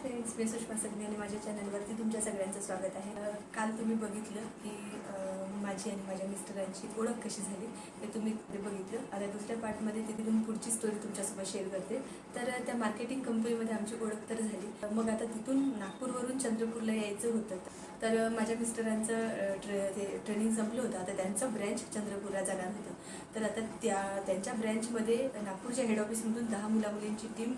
Friends मी सुषमा सगळे आणि माझ्या चॅनलवरती तुमच्या सगळ्यांचं स्वागत आहे. काल तुम्ही बघितलं की माझी आणि माझ्या मिस्टरांची ओळख कशी झाली ते तुम्ही ते बघितलं. आता दुसऱ्या पार्टमध्ये तिथून पुढची स्टोरी तुमच्यासोबत शेअर करते. तर त्या मार्केटिंग कंपनीमध्ये आमची ओळख तर झाली. मग आता तिथून नागपूरवरून चंद्रपूरला यायचं होतं. तर माझ्या मिस्टरांचं ट्रे ते ट्रेनिंग संपलं होतं. आता त्यांचं ब्रँच चंद्रपूरला जाणार होतं. तर आता त्या त्यांच्या ब्रँचमध्ये नागपूरच्या हेड ऑफिसमधून दहा मुला मुलींची टीम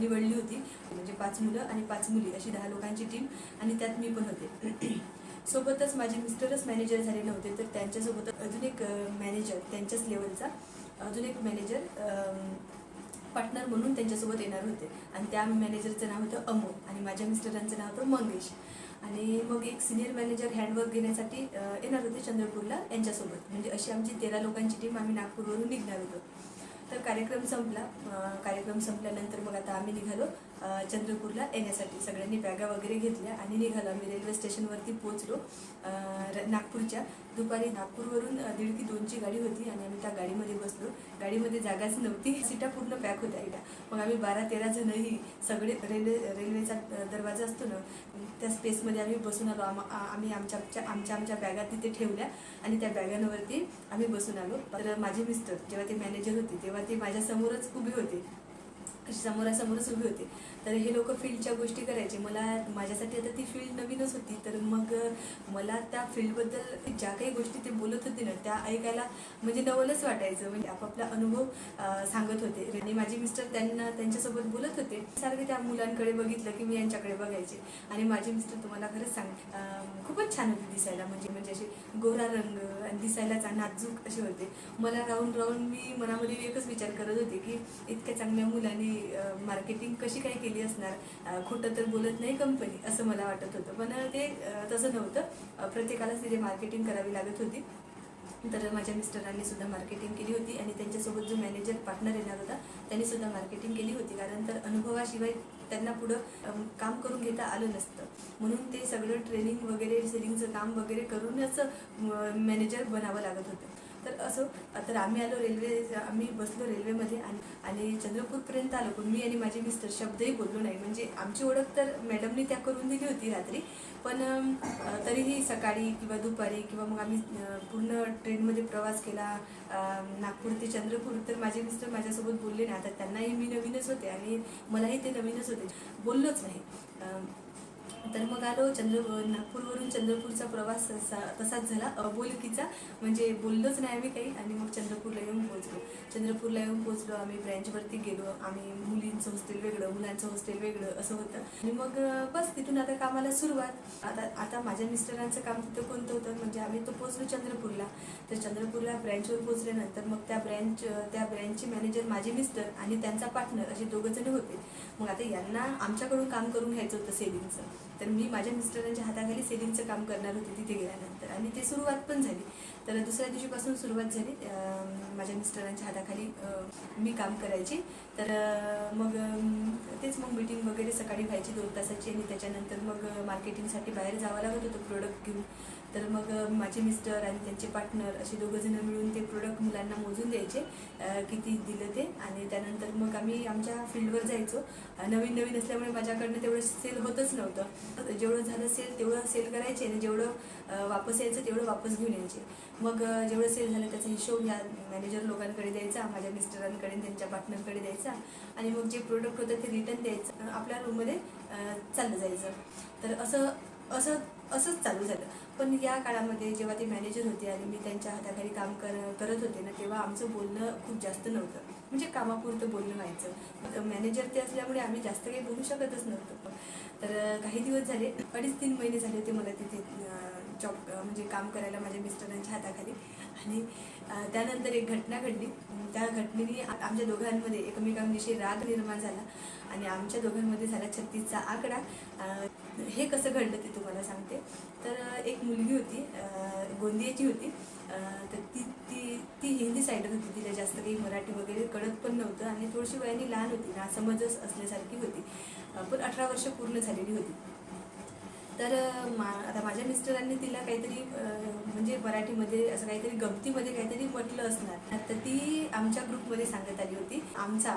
निवडली होती. म्हणजे पाच मुलं आणि पाच मुली अशी दहा लोकांची टीम आणि त्यात मी पण होते. सोबतच माझे मिस्टरच मॅनेजर झाले नव्हते. तर त्यांच्यासोबत अजून एक मॅनेजर त्यांच्याच लेवलचा अजून एक मॅनेजर पार्टनर म्हणून त्यांच्यासोबत येणार होते. आणि त्या मॅनेजरचं नाव होतं अमोल आणि माझ्या मिस्टरांचं नाव होतं मंगेश. आणि मग एक सिनियर मॅनेजर हँडवर्क घेण्यासाठी येणार होते चंद्रपूरला यांच्यासोबत. म्हणजे अशी आमची तेरा लोकांची टीम आम्ही नागपूरवरून निघणार होतो. तर कार्यक्रम संपला. कार्यक्रम संपल्यानंतर मग आता आम्ही निघालो चंद्रपूरला येण्यासाठी. सगळ्यांनी बॅगा वगैरे घेतल्या आणि निघालो. आम्ही रेल्वे स्टेशनवरती पोहोचलो र- नागपूरच्या. दुपारी नागपूरवरून दीड की दोनची गाडी होती आणि आम्ही त्या गाडीमध्ये बसलो. गाडीमध्ये जागाच नव्हती. सीटा पूर्ण पॅक होत्या एकदा मग आम्ही बारा तेरा जणही सगळे रेल्वे रेल्वेचा दरवाजा असतो ना त्या स्पेसमध्ये आम्ही बसून आलो. आम आम्ही आमच्या आमच्या आमच्या आमच्या बॅगा तिथे ठेवल्या आणि त्या बॅगांवरती आम्ही बसून आलो. तर माझे मिस्टर जेव्हा ते मॅनेजर होते तेव्हा ते माझ्यासमोरच उभे होते. अशी समोरासमोरच उभी होते. तर हे लोक फील्डच्या गोष्टी करायचे. मला माझ्यासाठी आता ती फील्ड नवीनच होती. तर मग मला त्या फील्डबद्दल ज्या काही गोष्टी ते बोलत होते ना त्या ऐकायला म्हणजे नवलच वाटायचं. म्हणजे आपापला अनुभव सांगत होते. आणि माझे मिस्टर त्यांना त्यांच्यासोबत बोलत होते. सारखे त्या मुलांकडे बघितलं की मी यांच्याकडे बघायचे. आणि माझे मिस्टर तुम्हाला खरंच सांग खूपच छान होते दिसायला. म्हणजे म्हणजे असे गोरा रंग आणि दिसायला चा- नाजूक असे होते. मला राहून राहून मी मनामध्ये एकच विचार करत होते की इतक्या चांगल्या मुलांनी मार्केटिंग कशी काय केली असणार? खोटं तर बोलत नाही कंपनी असं मला वाटत होतं. पण ते तसं नव्हतं. प्रत्येकालाच तिथे मार्केटिंग करावी लागत होती. तर माझ्या मिस्टरांनी सुद्धा मार्केटिंग केली होती आणि त्यांच्यासोबत जो मॅनेजर पार्टनर येणार होता त्यांनी सुद्धा मार्केटिंग केली होती. कारण तर अनुभवाशिवाय त्यांना पुढं काम करून घेता आलं नसतं. म्हणून ते सगळं ट्रेनिंग वगैरे सेलिंगचं काम वगैरे करूनच मॅनेजर बनावं लागत होतं. असो तर आम्ही आलो रेल्वे आम्ही बसलो रेल्वेमध्ये आणि आणि चंद्रपूरपर्यंत आलो पण मी आणि माझे मिस्टर शब्दही बोललो नाही. म्हणजे आमची ओळख तर मॅडमनी त्या करून दिली होती रात्री. पण तरीही सकाळी किंवा दुपारी किंवा मग आम्ही पूर्ण ट्रेनमध्ये प्रवास केला. नागपूर ते चंद्रपूर तर माझे मिस्टर माझ्यासोबत बोलले नाही आता त्यांनाही मी नवीनच होते आणि मलाही ते नवीनच होते. बोललोच नाही. तर मग आलो चंद्र नागपूरवरून चंद्रपूरचा प्रवास असा- तसाच झाला. अबोलकीचा म्हणजे बोललोच नाही आम्ही काही आणि मग चंद्रपूरला येऊन पोहोचलो. चंद्रपूरला येऊन पोहोचलो. आम्ही ब्रँचवरती गेलो. आम्ही मुलींचं हॉस्टेल वेगळं मुलांचं हॉस्टेल वेगळं असं होतं. आणि मग बस तिथून आता कामाला सुरुवात. आता आता माझ्या मिस्टरांचं काम तिथं कोणतं होतं? म्हणजे आम्ही तो पोहोचलो चंद्रपूरला. तर चंद्रपूरला ब्रँचवर पोहोचल्यानंतर मग त्या ब्रँच त्या ब्रँचचे मॅनेजर माझे मिस्टर आणि त्यांचा पार्टनर असे दोघं जण होते. मग आता यांना आमच्याकडून काम करून घ्यायचं होतं सेविंगचं तर मी माझ्या मिस्टरांच्या हाताखाली सेलिंगचं काम करणार होते तिथे गेल्यानंतर. आणि ते सुरुवात पण झाली. तर दुसऱ्या दिवशीपासून सुरुवात झाली. माझ्या मिस्टरांच्या हाताखाली मी काम करायची. तर मग तेच मग मीटिंग वगैरे सकाळी व्हायची दोन तासाची. आणि त्याच्यानंतर मग मार्केटिंगसाठी बाहेर जावं लागत होतं प्रोडक्ट घेऊन. तर मग माझे मिस्टर आणि त्यांचे पार्टनर असे दोघंजणं मिळून ते प्रोडक्ट मुलांना मोजून द्यायचे किती दिलं ते. आणि त्यानंतर मग आम्ही आमच्या फील्डवर जायचो. नवीन नवीन असल्यामुळे माझ्याकडनं तेवढं सेल होतच नव्हतं. जेवढं झालं सेल तेवढं सेल करायचे आणि जेवढं वापस यायचं तेवढं वापस घेऊन यायचे. मग जेवढं सेल झालं त्याचा हिशोब या मॅनेजर लोकांकडे द्यायचा माझ्या मिस्टरांकडे त्यांच्या पार्टनरकडे द्यायचा. आणि मग जे प्रोडक्ट होतं ते रिटर्न द्यायचं. आपल्या रूममध्ये चाललं जायचं. तर असं असं असंच चालू झालं. पण या काळामध्ये जेव्हा ते मॅनेजर होते आणि मी त्यांच्या हाताखाली काम कर करत होते ना तेव्हा आमचं बोलणं खूप जास्त नव्हतं. म्हणजे कामापुरतं बोलणं व्हायचं. मॅनेजर ते असल्यामुळे आम्ही जास्त काही बोलू शकतच नव्हतो. तर काही दिवस झाले अडीच तीन महिने झाले होते मला तिथे जॉब म्हणजे काम करायला माझ्या मिस्टरांच्या हाताखाली. आणि त्यानंतर एक घटना घडली. त्या घटनेने आमच्या दोघांमध्ये एकमेकांविषयी राग निर्माण झाला. आणि आमच्या दोघांमध्ये झाला छत्तीसचा आकडा. हे कसं घडलं ते तुम्हाला सांगते. तर एक मुलगी होती गोंदियाची होती. तर ती ती ती हिंदी साईडर होती. तिला जास्त काही मराठी वगैरे कळत पण नव्हतं आणि थोडीशी वयाने लहान होती. ना समजच असल्यासारखी होती. पण अठरा वर्ष पूर्ण झालेली होती. तर मा आता माझ्या मिस्टरांनी तिला काहीतरी म्हणजे मराठीमध्ये असं काहीतरी गमतीमध्ये काहीतरी म्हटलं असणार. तर ती आमच्या ग्रुपमध्ये सांगत आली होती. आमचा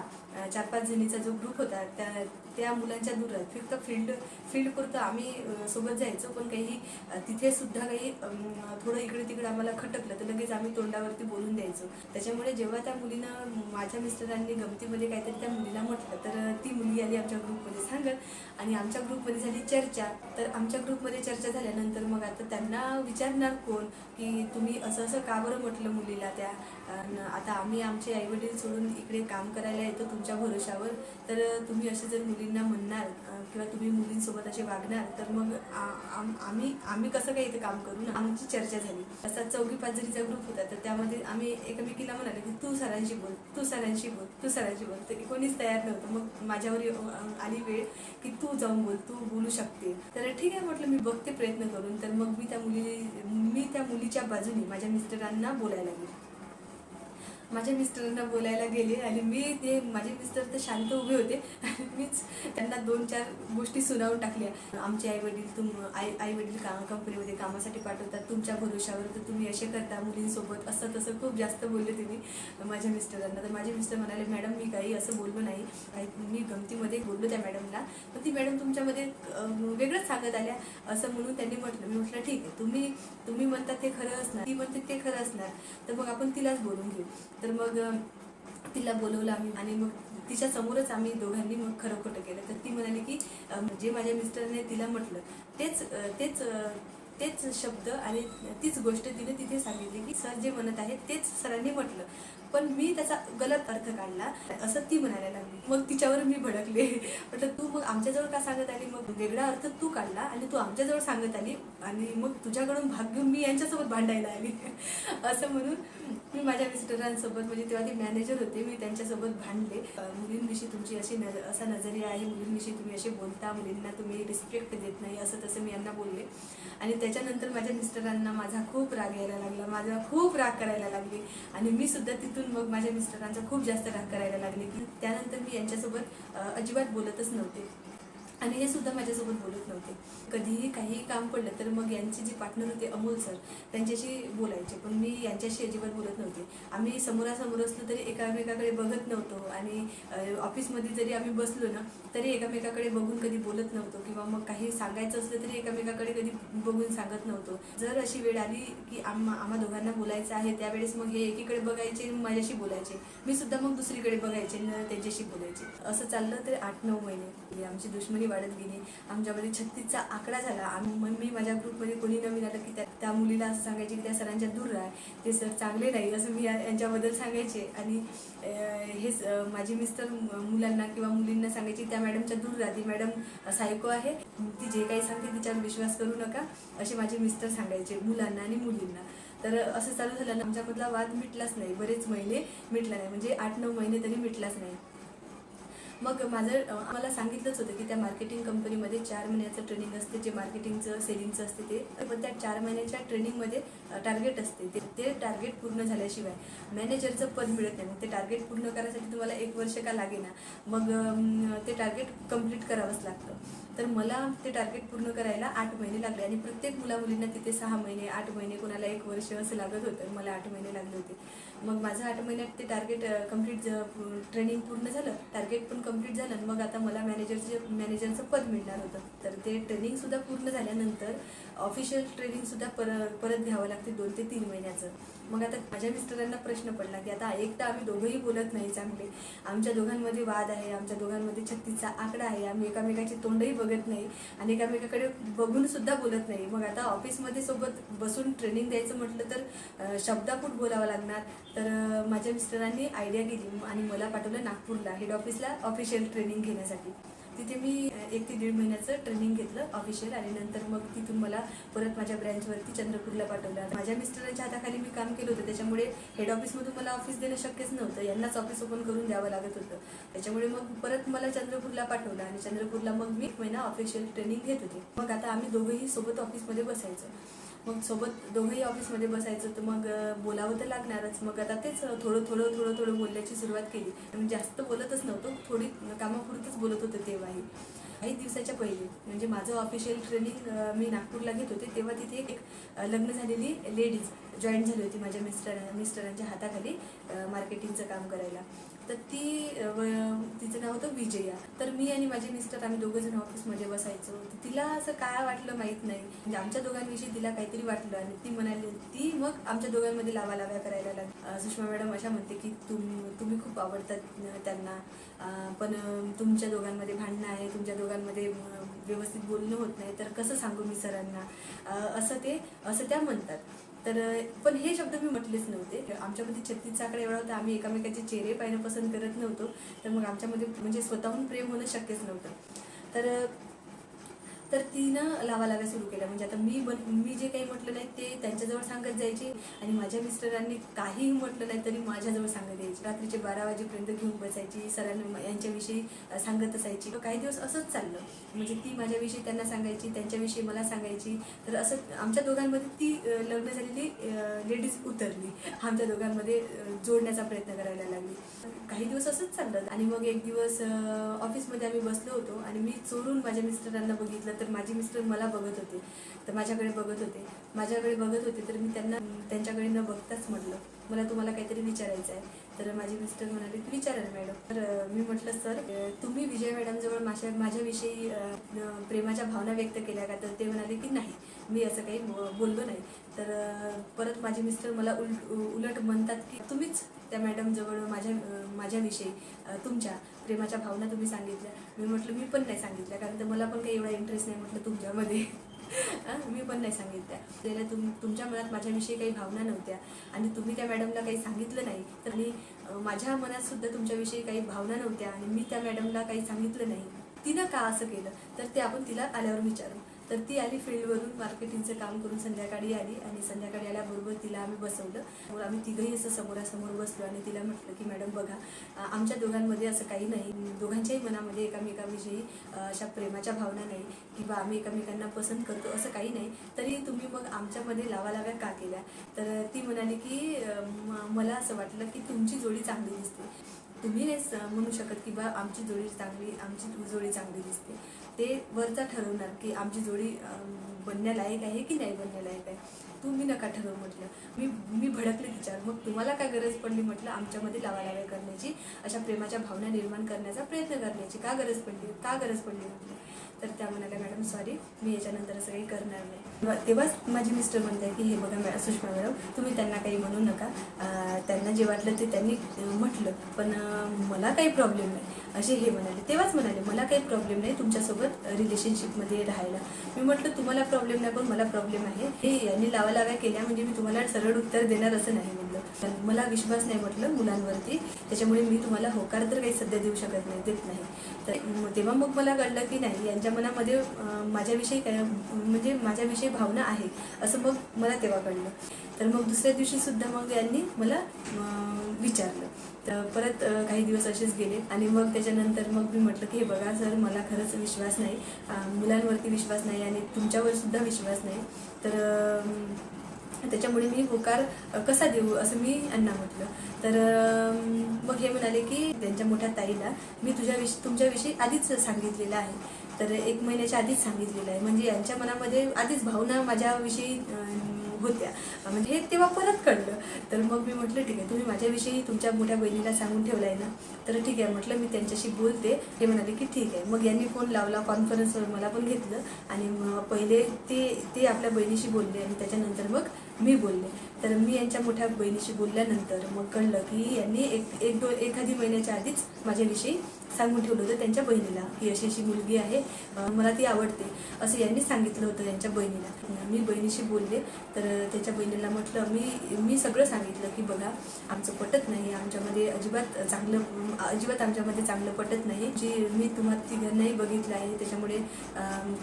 चार पाच जणीचा जो ग्रुप होता त्या त्या मुलांच्या दूर फक्त फील्ड फील्ड करतो आम्ही सोबत जायचो पण काही तिथे सुद्धा काही थोडं इकडे तिकडे आम्हाला खटकलं तर लगेच आम्ही तोंडावरती बोलून द्यायचो. त्याच्यामुळे जेव्हा त्या मुलीनं माझ्या मिस्टरांनी गमतीमध्ये काहीतरी त्या मुलीला म्हटलं तर ती मुलगी आली आमच्या ग्रुपमध्ये सांगत आणि आमच्या ग्रुपमध्ये झाली चर्चा. तर आमच्या ग्रुपमध्ये चर्चा झाल्यानंतर मग आता त्यांना विचारणार कोण की तुम्ही असं असं का बरं म्हटलं मुलीला त्या? अन आता आम्ही आमचे आईवडील सोडून इकडे काम करायला येतो तुमच्या भरोशावर. तर तुम्ही असे जर मुलींना म्हणणार किंवा तुम्ही मुलींसोबत असे वागणार तर मग आम- आम्ही आम्ही कसं काय इथे काम करू ना? आमची चर्चा झाली. असा चौघी पाच जणीचा ग्रुप होता तर त्यामध्ये आम्ही एकमेकीला म्हणाले की तू सरांशी बोल तू सरांशी बोल तू सरांशी बोल. तर कोणीच तयार नव्हतं. मग माझ्यावर आली वेळ की तू जाऊन बोल तू बोलू शकते. तर ठीक आहे म्हटलं मी बघते प्रयत्न करून तर मग मी त्या मुली मी त्या मुलीच्या बाजूने माझ्या मिस्टरांना बोलायला गेले. माझ्या मिस्टरांना बोलायला गेले आणि मी ते माझे मिस्टर तर शांत उभे होते. आणि मीच त्यांना दोन चार गोष्टी सुनावून टाकल्या. आमचे आई वडील तुम आई आई वडील का कंपनीमध्ये कामासाठी पाठवतात तुमच्या भरोशावर तर तुम्ही असे करता मुलींसोबत. असं तसं खूप जास्त बोलले तुम्ही माझ्या मिस्टरांना. तर माझे मिस्टर म्हणाले मॅडम मी काही असं बोललो नाही. काही मी गमतीमध्ये बोललो त्या मॅडमला. पण ती मॅडम तुमच्यामध्ये वेगळंच सांगत आल्या. असं म्हणून त्यांनी म्हटलं मी म्हटलं ठीक आहे तुम्ही तुम्ही म्हणता ते खरं असणार ती म्हणते ते खरं असणार. तर मग आपण तिलाच बोलून घेऊ. तर मग तिला बोलवलं आम्ही आणि मग तिच्या समोरच आम्ही दोघांनी मग खरं खोटं केलं. तर ती म्हणाली की जे माझ्या मिस्टरने तिला म्हटलं तेच तेच तेच शब्द आणि तीच गोष्ट तिने तिथे सांगितली की सर जे म्हणत आहेत तेच सरांनी म्हटलं. पण मी त्याचा गलत अर्थ काढला. असं ती म्हणायला लागली. मग तिच्यावर मी भडकले. म्हटलं तू मग आमच्याजवळ का सांगत आली? मग वेगळा अर्थ तू काढला आणि तू आमच्याजवळ सांगत आली आणि मग तुझ्याकडून भाग घेऊन मी यांच्यासोबत भांडायला आली. असं म्हणून मी माझ्या मिस्टरांसोबत म्हणजे तेव्हा ते मॅनेजर होते मी त्यांच्यासोबत भांडले. मुलींविषयी तुमची अशी नज असा नजरिया आहे. मुलींविषयी तुम्ही असे बोलता मुलींना तुम्ही रिस्पेक्ट देत नाही असं तसं मी यांना बोलले. आणि त्याच्यानंतर माझ्या मिस्टरांना माझा खूप राग यायला लागला माझा खूप राग करायला लागले. आणि मी सुद्धा तिथून मग माझ्या मिस्टरांचा खूप जास्त राग करायला लागले की त्यानंतर मी यांच्यासोबत अजिबात बोलतच नव्हते. आणि हे सुद्धा माझ्यासोबत बोलत नव्हते. कधीही काही काम पडलं तर मग यांचे जे पार्टनर होते अमोल सर त्यांच्याशी बोलायचे. पण मी यांच्याशी अजिबात बोलत नव्हते. आम्ही समोरासमोर असलो तरी एकामेकाकडे बघत नव्हतो आणि ऑफिसमध्ये जरी आम्ही बसलो ना तरी एकामेकाकडे बघून कधी बोलत नव्हतो किंवा मग काही सांगायचं असलं तरी एकामेकाकडे कधी बघून सांगत नव्हतो. जर अशी वेळ आली की आम्हा आम्हा दोघांना बोलायचं आहे त्यावेळेस मग हे एकीकडे बघायचे माझ्याशी बोलायचे. मी सुद्धा मग दुसरीकडे बघायचे न त्यांच्याशी बोलायचे. असं चाललं तर आठ नऊ महिने. आमची दुश्मनी वाढत गेली. आमच्यामध्ये छत्तीसचा आकडा झाला. आम्ही मग मी माझ्या ग्रुपमध्ये कोणी नवीन आलं की त्या त्या मुलीला असं सांगायचे की त्या सरांच्या दूर राहा. ते सर चांगले नाही. असं मी यांच्याबद्दल सांगायचे. आणि हे हेच माझे मिस्टर मुलांना किंवा मुलींना सांगायचे त्या मॅडमच्या दूर राहा. ती मॅडम सायको आहे. ती जे काही सांगते तिच्यावर विश्वास करू नका असे माझे मिस्टर सांगायचे मुलांना आणि मुलींना. तर असं चालू झालं आमच्यामधला वाद मिटलाच नाही. बरेच महिने मिटला नाही. म्हणजे आठ नऊ महिने तरी मिटलाच नाही. मग माझं मला सांगितलंच होतं की त्या मार्केटिंग कंपनीमध्ये चार महिन्याचं ट्रेनिंग असते जे मार्केटिंगचं सेलिंगचं असते ते. पण त्या चार महिन्याच्या ट्रेनिंगमध्ये टार्गेट असते. ते ते टार्गेट पूर्ण झाल्याशिवाय मॅनेजरचं पद मिळत नाही. मग ते टार्गेट पूर्ण करायसाठी तुम्हाला एक वर्ष का लागेना. मग ते टार्गेट कंप्लीट करावंच लागतं. तर मला ते टार्गेट पूर्ण करायला आठ महिने लागले आणि प्रत्येक मुला मुलींना तिथे सहा महिने आठ महिने कोणाला एक वर्ष असं लागत होतं मला आठ महिने लागले होते. मग माझं आठ महिन्यात ते टार्गेट कंप्लीट ट्रेनिंग पूर्ण झालं टार्गेट पण कंप्लीट झालं मग आता मला मॅनेजरचं मॅनेजरचं पद मिळणार होतं. तर ते ट्रेनिंगसुद्धा पूर्ण झाल्यानंतर ऑफिशियल ट्रेनिंगसुद्धा पर परत घ्यावं लागते दोन ते तीन महिन्याचं. मग आता माझ्या मिस्टरांना प्रश्न पडला की आता एक तर आम्ही दोघंही बोलत नाही चांगले. आमच्या दोघांमध्ये वाद आहे आमच्या दोघांमध्ये छत्तीसचा आकडा आहे आम्ही एकामेकाची तोंडही बघत नाही आणि एकामेकाकडे बघून सुद्धा बोलत नाही. मग आता ऑफिसमध्ये सोबत बसून ट्रेनिंग द्यायचं म्हटलं तर शब्दापूट बोलावं लागणार. तर माझ्या मिस्टरांनी आयडिया केली आणि मला पाठवलं नागपूरला हेड ऑफिसला ऑफिशियल ट्रेनिंग घेण्यासाठी. तिथे मी एक ते दीड महिन्याचं ट्रेनिंग घेतलं ऑफिशियल आणि नंतर मग तिथून मला परत माझ्या ब्रँचवरती चंद्रपूरला पाठवलं. माझ्या मिस्टरांच्या हाताखाली मी काम केलं होतं. त्याच्यामुळे हेड ऑफिसमधून मला ऑफिस देणं शक्यच नव्हतं. यांनाच ऑफिस ओपन करून द्यावं लागत होतं. त्याच्यामुळे मग परत मला चंद्रपूरला पाठवलं आणि चंद्रपूरला मग मी एक महिना ऑफिशियल ट्रेनिंग घेत होते. मग आता आम्ही दोघंही सोबत ऑफिसमध्ये बसायचो. मग सोबत दोघंही ऑफिसमध्ये बसायचं तर मग बोलावं तर लागणारच. मग आता तेच थोडं थोडं थोडं थोडं बोलण्याची सुरुवात केली. जास्त बोलतच नव्हतो. थोडी कामापुरतच बोलत होतं आहे. काही दिवसाच्या पहिले म्हणजे माझं ऑफिशियल ट्रेनिंग मी नागपूरला घेत होते तेव्हा तिथे एक लग्न झालेली लेडीज जॉईन झाली होती माझ्या मिस्टर मिस्टरांच्या हाताखाली मार्केटिंगचं काम करायला. तर ती व- तिचं नाव होतं विजया. तर मी आणि माझे मिस्टर आम्ही दोघं जण ऑफिसमध्ये बसायचो. तर तिला असं काय वाटलं माहीत नाही. म्हणजे आमच्या दोघांविषयी तिला काहीतरी वाटलं आणि ती म्हणाली ती मग आमच्या दोघांमध्ये लावा लाव्या करायला लागली सुषमा मॅडम अशा म्हणते की तुम तुम्ही खूप आवडतात त्यांना. पण तुमच्या दोघांमध्ये भांडणं आहे तुमच्या दोघांमध्ये व्यवस्थित बोलणं होत नाही. तर कसं सांगू मी सरांना? असं ते असं त्या म्हणतात. तर पण हे शब्द मी म्हटलेच नव्हते. आमच्यामध्ये छत्तीस आकडे एवढा होता आम्ही एकामेकाचे चेहरे पाहणं पसंत करत नव्हतो. तर मग आमच्यामध्ये म्हणजे स्वतःहून प्रेम होणं शक्यच नव्हतं. तर तर तिनं लावा लाव्या सुरू केल्या. म्हणजे आता मी मी जे काही म्हटलं नाही ते त्यांच्याजवळ सांगत जायचे आणि माझ्या मिस्टरांनी काहीही म्हटलं नाही तरी माझ्याजवळ सांगत यायचे. रात्रीचे बारा वाजेपर्यंत घेऊन बसायची सरांना यांच्याविषयी सांगत असायची. काही दिवस असंच चाललं. म्हणजे ती माझ्याविषयी त्यांना सांगायची त्यांच्याविषयी मला सांगायची. तर असं आमच्या दोघांमध्ये ती लग्न झालेली लेडीज उतरली. आमच्या दोघांमध्ये जोडण्याचा प्रयत्न करायला लागली. काही दिवस असंच चाललं. आणि मग एक दिवस ऑफिसमध्ये आम्ही बसलो होतो आणि मी चोरून माझ्या मिस्टरांना बघितलं. तर माझे मिस्टर मला बघत होते. तर माझ्याकडे बघत होते. माझ्याकडे बघत होते तर मी त्यांना त्यांच्याकडे न बघताच म्हटलं मला तुम्हाला काहीतरी विचारायचं आहे तर माझे मिस्टर म्हणाले की विचारा मॅडम. तर मी म्हटलं सर तुम्ही विजय मॅडमजवळ माझ्या माझ्याविषयी प्रेमाच्या भावना व्यक्त केल्या का? तर ते म्हणाले की नाही. मी असं काही बो- बोललो नाही. तर परत माझे मिस्टर मला उलट उलट म्हणतात की तुम्हीच त्या मॅडमजवळ माझ्या माझ्याविषयी तुमच्या प्रेमाच्या भावना तुम्ही सांगितल्या. मी म्हटलं मी पण नाही सांगितल्या कारण तर मला पण काही एवढा इंटरेस्ट नाही म्हटलं तुमच्यामध्ये. मी पण नाही सांगितल्या. त्याला तुम तुमच्या मनात माझ्याविषयी काही भावना नव्हत्या आणि तुम्ही त्या मॅडमला काही सांगितलं नाही तर मी माझ्या मनात सुद्धा तुमच्याविषयी काही भावना नव्हत्या आणि मी त्या मॅडमला काही सांगितलं नाही. तिनं का असं केलं? तर ते आपण तिला आल्यावर विचारू. तर ती आली फील्डवरून मार्केटिंगचं काम करून संध्याकाळी आली आणि संध्याकाळी आल्याबरोबर तिला आम्ही बसवलं. मग आम्ही तिघंही असं समोरासमोर बसलो आणि तिला म्हटलं की मॅडम बघा आमच्या दोघांमध्ये असं काही नाही. दोघांच्याही मनामध्ये एकामेकाविषयी अशा प्रेमाच्या भावना नाही किंवा आम्ही एकमेकांना पसंत करतो असं काही नाही. तरी तुम्ही मग आमच्यामध्ये लावालाव्या का केल्या? तर ती म्हणाली की म- मला असं वाटलं की तुमची जोडी चांगली दिसते. तुम्ही नाही म्हणू शकत की बा आमची जोडी चांगली आमची जोडी चांगली दिसते. ते वरचा ठरवणार की आमची जोडी बनण्यालायक आहे की नाही बनण्यालायक आहे. तुम्ही नका ठरवू म्हटलं. मी मी भडकले तिच्यावर मग तुम्हाला काय गरज पडली म्हटलं? आमच्यामध्ये लावालाव्या करण्याची अशा प्रेमाच्या भावना निर्माण करण्याचा प्रयत्न करण्याची का गरज पडली? का गरज पडली म्हटलं? तर त्या म्हणाल्या मॅडम सॉरी मी याच्यानंतर असं काही करणार नाही. तेव्हाच माझी मिस्टर म्हणते की हे बघा मॅ सुषमा मॅडम तुम्ही त्यांना काही म्हणू नका. त्यांना जे वाटलं ते त्यांनी म्हटलं. पण मला काही प्रॉब्लेम नाही. असे हे म्हणाले. तेव्हाच म्हणाले मला काही प्रॉब्लेम नाही तुमच्यासोबत रिलेशनशिपमध्ये राहायला. मी म्हटलं तुम्हाला प्रॉब्लेम नाही पण मला प्रॉब्लेम आहे. हे यांनी लावा लाव्या केल्या म्हणजे मी तुम्हाला सरळ उत्तर देणार असं नाही म्हटलं. पण मला विश्वास नाही म्हटलं मुलांवरती. त्याच्यामुळे मी तुम्हाला होकार तर काही सध्या देऊ शकत नाही देत नाही. तर तेव्हा मग मला कळलं की नाही यांच्या मनामध्ये माझ्याविषयी काय म्हणजे माझ्याविषयी भावना आहे असं मग मला तेव्हा कळलं. तर मग दुसऱ्या दिवशी सुद्धा मग यांनी मला विचारलं. तर परत काही दिवस असेच गेले. आणि मग त्याच्यानंतर मग मी म्हटलं की हे बघा सर मला खरंच विश्वास नाही. मुलांवरती विश्वास नाही आणि तुमच्यावर सुद्धा विश्वास नाही. तर त्याच्यामुळे मी होकार कसा देऊ? असं मी यांना म्हटलं. तर मग हे म्हणाले की त्यांच्या मोठ्या ताईला मी तुझ्याविषयी तुमच्याविषयी आधीच सांगितलेलं आहे. तर एक महिन्याच्या आधीच सांगितलेलं आहे. म्हणजे यांच्या मनामध्ये आधीच भावना माझ्याविषयी होत्या. म्हणजे हे तेव्हा परत कळलं. तर मग मी म्हटलं ठीक आहे तुम्ही माझ्याविषयी तुमच्या मोठ्या बहिणीला सांगून ठेवलं आहे ना? तर ठीक आहे म्हटलं मी त्यांच्याशी बोलते. ते म्हणाले की ठीक आहे. मग यांनी फोन लावला कॉन्फरन्सवर मला पण घेतलं. आणि मग पहिले ते ते आपल्या बहिणीशी बोलले आणि त्याच्यानंतर मग मी बोलले. तर मी यांच्या मोठ्या बहिणीशी बोलल्यानंतर मग कळलं की यांनी एक एक दो एखादी महिन्याच्या आधीच माझ्याविषयी सांगून ठेवलं होतं त्यांच्या बहिणीला. ही अशी अशी मुलगी आहे मला ती आवडते असं यांनी सांगितलं होतं त्यांच्या बहिणीला. मी बहिणीशी बोलले तर त्याच्या बहिणीला म्हटलं मी मी सगळं सांगितलं की बघा आमचं पटत नाही आमच्यामध्ये अजिबात चांगलं अजिबात आमच्यामध्ये चांगलं पटत नाही जी मी तुम्हा तिघांनाही बघितलं आहे त्याच्यामुळे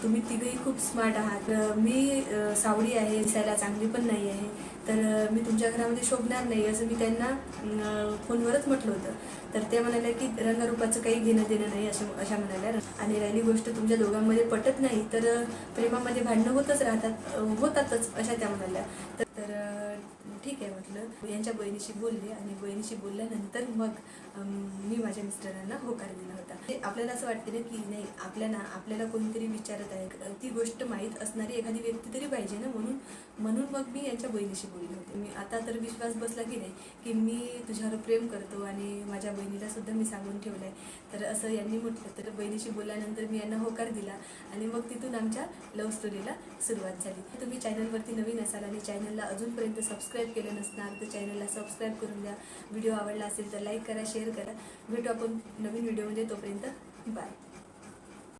तुम्ही तिघही खूप स्मार्ट आहात. मी सावळी आहे दिसायला चांगली पण नाही आहे तर मी तुमच्या घरामध्ये शोभणार नाही असं मी त्यांना फोनवरच म्हटलं होतं. तर ते म्हणाले की रंगरूपाचं काही घेणं देणं नाही असं अशा म्हणाल्या. आणि राहिली गोष्ट तुमच्या दोघांमध्ये पटत नाही तर प्रेमामध्ये भांडणं होतच राहतात होतातच अशा त्या म्हणाल्या. तर ठीक आहे म्हटलं. यांच्या बहिणीशी बोलले आणि बहिणीशी बोलल्यानंतर मग मी माझ्या मिस्टरांना होकार दिला होता. ते आपल्याला असं वाटते ना की नाही आपल्याला आपल्याला कोणीतरी विचारत आहे. ती गोष्ट माहीत असणारी एखादी व्यक्ती तरी पाहिजे ना म्हणून म्हणून मग मी यांच्या बहिणीशी बोलले होते. मी आता तर विश्वास बसला की नाही की मी तुझ्यावर प्रेम करतो आणि माझ्या बहिणीला सुद्धा मी सांगून ठेवलं आहे तर असं यांनी म्हटलं. तर बहिणीशी बोलल्यानंतर मी यांना होकार दिला आणि मग तिथून आमच्या लव्ह स्टोरीला सुरुवात झाली. तुम्ही चॅनलवरती नवीन असाल आणि चॅनलला अजूनपर्यंत सबस्क्राईब केलं नसणार तर चॅनलला सबस्क्राईब करून द्या. व्हिडिओ आवडला असेल तर लाईक करा शेअर करा. भेटू आपण नवीन व्हिडिओमध्ये तोपर्यंत बाय.